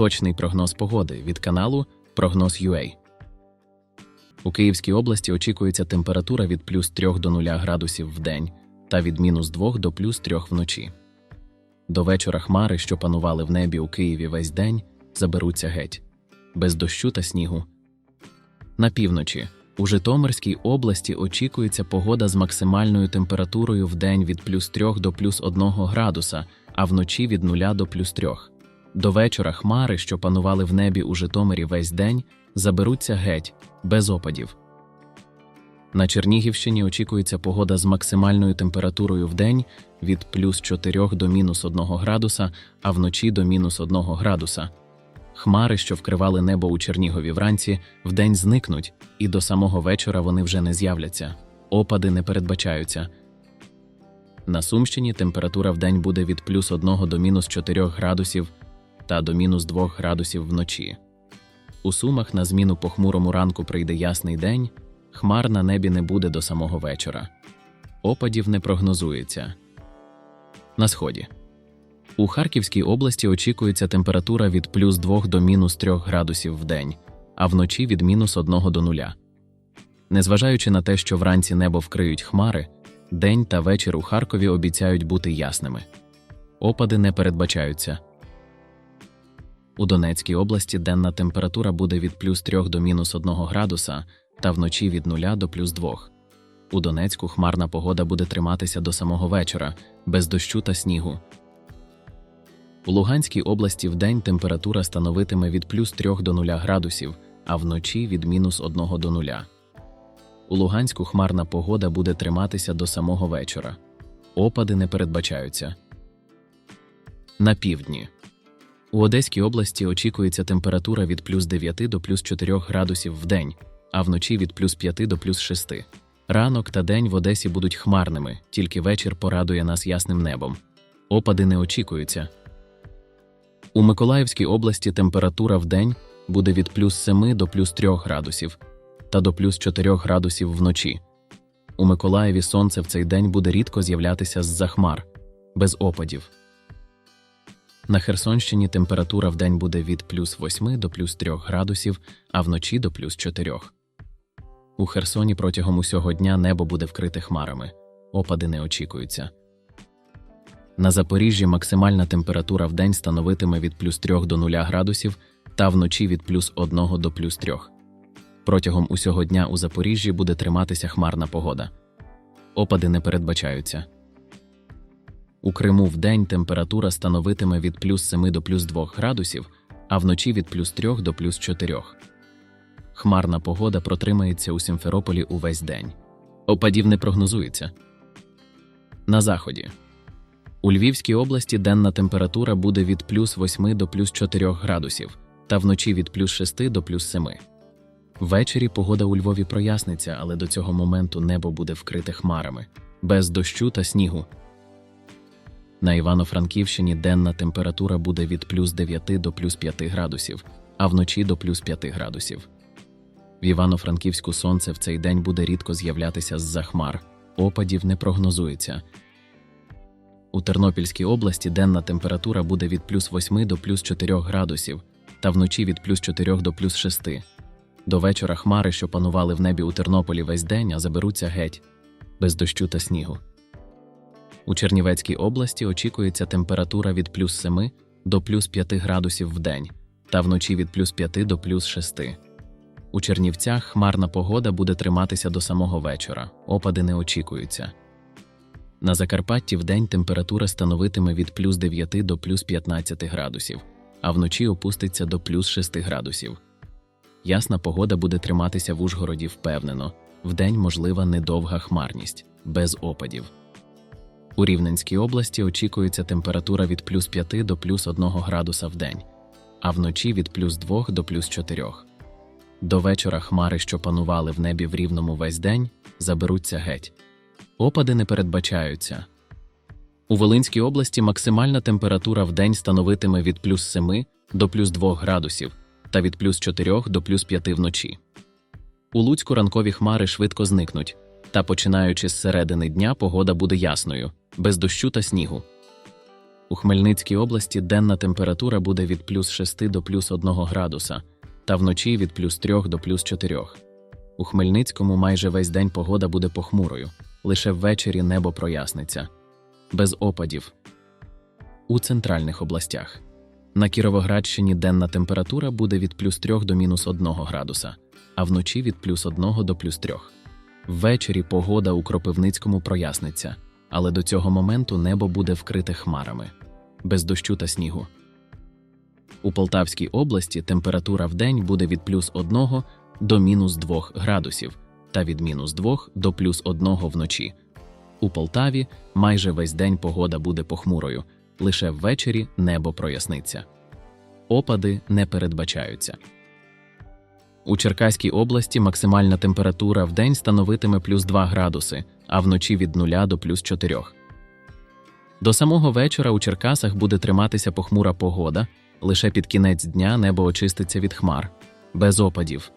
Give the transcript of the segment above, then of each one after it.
Точний прогноз погоди від каналу Прогноз UA. У Київській області очікується температура від плюс 3 до 0 градусів в день та від мінус 2 до плюс 3 вночі. До вечора хмари, що панували в небі у Києві весь день, заберуться геть, без дощу та снігу. На півночі у Житомирській області очікується погода з максимальною температурою в день від плюс 3 до плюс 1 градуса, а вночі від 0 до плюс 3. До вечора хмари, що панували в небі у Житомирі весь день, заберуться геть, без опадів. На Чернігівщині очікується погода з максимальною температурою в день від плюс 4 до мінус 1 градуса, а вночі до мінус 1 градуса. Хмари, що вкривали небо у Чернігові вранці, вдень зникнуть, і до самого вечора вони вже не з'являться. Опади не передбачаються. На Сумщині температура вдень буде від плюс 1 до мінус 4 градусів та до мінус 2 градусів вночі. У Сумах на зміну похмурому ранку прийде ясний день, хмар на небі не буде до самого вечора. Опадів не прогнозується. На сході. У Харківській області очікується температура від плюс 2 до мінус 3 градусів в день, а вночі від мінус 1 до 0. Незважаючи на те, що вранці небо вкриють хмари, день та вечір у Харкові обіцяють бути ясними. Опади не передбачаються. У Донецькій області денна температура буде від плюс 3 до мінус 1 градуса та вночі від 0 до плюс 2. У Донецьку хмарна погода буде триматися до самого вечора, без дощу та снігу. У Луганській області вдень температура становитиме від плюс 3 до 0 градусів, а вночі від мінус 1 до 0. У Луганську хмарна погода буде триматися до самого вечора. Опади не передбачаються. На півдні. У Одеській області очікується температура від плюс 9 до плюс 4 градусів в день, а вночі від плюс 5 до плюс 6. Ранок та день в Одесі будуть хмарними, тільки вечір порадує нас ясним небом. Опади не очікуються. У Миколаївській області температура в день буде від плюс 7 до плюс 3 градусів та до плюс 4 градусів вночі. У Миколаєві сонце в цей день буде рідко з'являтися з-за хмар, без опадів. На Херсонщині температура в день буде від плюс 8 до плюс 3 градусів, а вночі до плюс 4. У Херсоні протягом усього дня небо буде вкрите хмарами. Опади не очікуються. На Запоріжжі максимальна температура в день становитиме від плюс 3 до 0 градусів та вночі від плюс 1 до плюс 3. Протягом усього дня у Запоріжжі буде триматися хмарна погода. Опади не передбачаються. У Криму в день температура становитиме від плюс 7 до плюс 2 градусів, а вночі від плюс 3 до плюс 4. Хмарна погода протримається у Сімферополі увесь день. Опадів не прогнозується. На заході. У Львівській області денна температура буде від плюс 8 до плюс 4 градусів, та вночі від плюс 6 до плюс 7. Ввечері погода у Львові проясниться, але до цього моменту небо буде вкрите хмарами, без дощу та снігу. На Івано-Франківщині денна температура буде від плюс 9 до плюс 5 градусів, а вночі до плюс 5 градусів. В Івано-Франківську сонце в цей день буде рідко з'являтися з-за хмар, опадів не прогнозується. У Тернопільській області денна температура буде від плюс 8 до плюс 4 градусів, та вночі від плюс 4 до плюс 6. До вечора хмари, що панували в небі у Тернополі весь день, а заберуться геть, без дощу та снігу. У Чернівецькій області очікується температура від плюс 7 до плюс 5 градусів в день, та вночі від плюс 5 до плюс 6. У Чернівцях хмарна погода буде триматися до самого вечора, опади не очікуються. На Закарпатті вдень температура становитиме від плюс 9 до плюс 15 градусів, а вночі опуститься до плюс 6 градусів. Ясна погода буде триматися в Ужгороді впевнено, вдень можлива недовга хмарність, без опадів. У Рівненській області очікується температура від плюс 5 до плюс 1 градуса в день, а вночі від плюс 2 до плюс 4. До вечора хмари, що панували в небі в рівному весь день, заберуться геть. Опади не передбачаються. У Волинській області максимальна температура в день становитиме від плюс 7 до плюс 2 градусів та від плюс 4 до плюс 5 вночі. У Луцьку ранкові хмари швидко зникнуть, та починаючи з середини дня погода буде ясною, без дощу та снігу. У Хмельницькій області денна температура буде від плюс 6 до плюс 1 градуса, та вночі від плюс 3 до плюс 4. У Хмельницькому майже весь день погода буде похмурою, лише ввечері небо проясниться. Без опадів. У центральних областях. На Кіровоградщині денна температура буде від плюс 3 до мінус 1 градуса, а вночі від плюс 1 до плюс 3. Ввечері погода у Кропивницькому проясниться, але до цього моменту небо буде вкрите хмарами, без дощу та снігу. У Полтавській області температура в день буде від плюс 1 до мінус 2 градусів та від мінус 2 до плюс 1 вночі. У Полтаві майже весь день погода буде похмурою, лише ввечері небо проясниться. Опади не передбачаються. У Черкаській області максимальна температура в день становитиме плюс 2 градуси, а вночі від 0 до плюс 4. До самого вечора у Черкасах буде триматися похмура погода, лише під кінець дня небо очиститься від хмар, без опадів.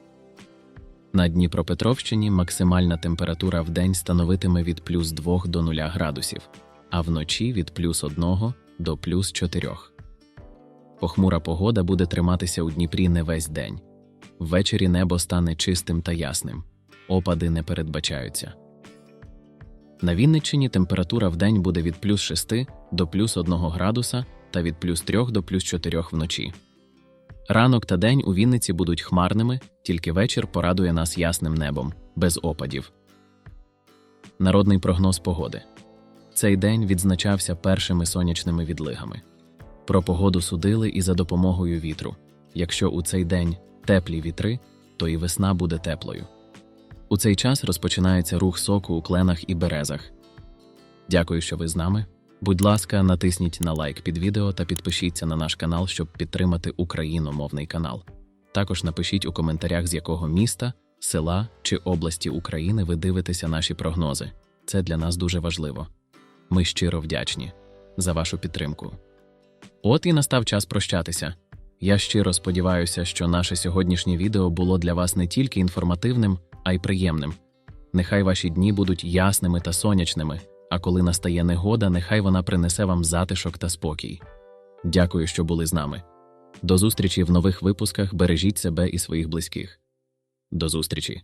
На Дніпропетровщині максимальна температура в день становитиме від плюс 2 до 0 градусів, а вночі від плюс 1 до плюс 4. Похмура погода буде триматися у Дніпрі не весь день. Ввечері небо стане чистим та ясним, опади не передбачаються. На Вінниччині температура в день буде від плюс 6 до плюс 1 градуса та від плюс 3 до плюс 4 вночі. Ранок та день у Вінниці будуть хмарними, тільки вечір порадує нас ясним небом, без опадів. Народний прогноз погоди. Цей день відзначався першими сонячними відлигами. Про погоду судили і за допомогою вітру. Якщо у цей день теплі вітри, то і весна буде теплою. У цей час розпочинається рух соку у кленах і березах. Дякую, що ви з нами. Будь ласка, натисніть на лайк під відео та підпишіться на наш канал, щоб підтримати україномовний канал. Також напишіть у коментарях, з якого міста, села чи області України ви дивитеся наші прогнози. Це для нас дуже важливо. Ми щиро вдячні за вашу підтримку. От і настав час прощатися. Я щиро сподіваюся, що наше сьогоднішнє відео було для вас не тільки інформативним, а й приємним. Нехай ваші дні будуть ясними та сонячними, а коли настає негода, нехай вона принесе вам затишок та спокій. Дякую, що були з нами. До зустрічі в нових випусках. Бережіть себе і своїх близьких. До зустрічі!